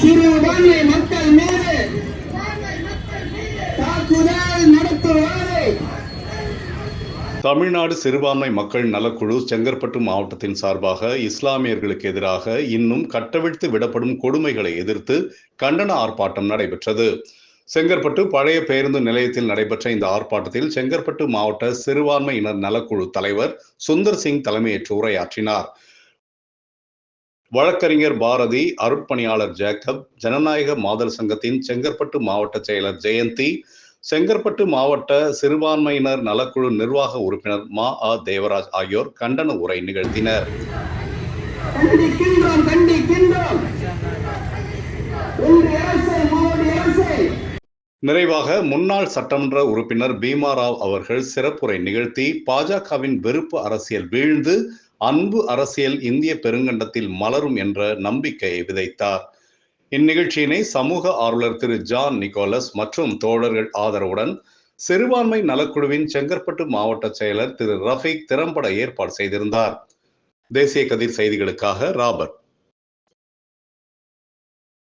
சிறுபான்மை மக்கள் மீது தாக்குதல் நடத்துவாரை. தமிழ்நாடு சிறுபான்மை மக்கள் நலக்குழு செங்கற்பட்டு மாவட்டத்தின் சார்பாக இஸ்லாமியர்களுக்கு எதிராக இன்னும் கட்டவிழ்த்து விடப்படும் கொடுமைகளை எதிர்த்து கண்டன ஆர்ப்பாட்டம் நடைபெற்றது. செங்கற்பட்டு பழைய பேருந்து நிலையத்தில் நடைபெற்ற இந்த ஆர்ப்பாட்டத்தில் செங்கற்பட்டு மாவட்ட சிறுபான்மையினர் நலக்குழு தலைவர் சுந்தர் சிங் தலைமையேற்று உரையாற்றினார். வழக்கறிஞர் பாரதி அருட்பணியாளர் ஜேக்கப் ஜனநாயக மாதர் சங்கத்தின் செங்கற்பட்டு மாவட்ட செயலர் ஜெயந்தி செங்கற்பட்டு மாவட்ட சிறுபான்மையினர் நலக்குழு நிர்வாக உறுப்பினர் மா. ஆ. தேவராஜ் ஆகியோர் கண்டன உரை நிகழ்த்தினர். நிறைவாக முன்னாள் சட்டமன்ற உறுப்பினர் பீமாராவ் அவர்கள் சிறப்புரை நிகழ்த்தி பாஜகவின் வெறுப்பு அரசியல் வீழ்ந்து அன்பு அரசியல் இந்திய பெருங்கண்டத்தில் மலரும் என்ற நம்பிக்கையை விதைத்தார். இந்நிகழ்ச்சியினை சமூக ஆர்வலர் திரு ஜான் நிக்கோலஸ் மற்றும் தோழர்கள் ஆதரவுடன் சிறுபான்மை நலக்குழுவின் செங்கற்பட்டு மாவட்ட செயலர் திரு ரஃபீக் திறம்பட ஏற்பாடு செய்திருந்தார். தேசிய கதிர் செய்திகளுக்காக ராபர்ட்.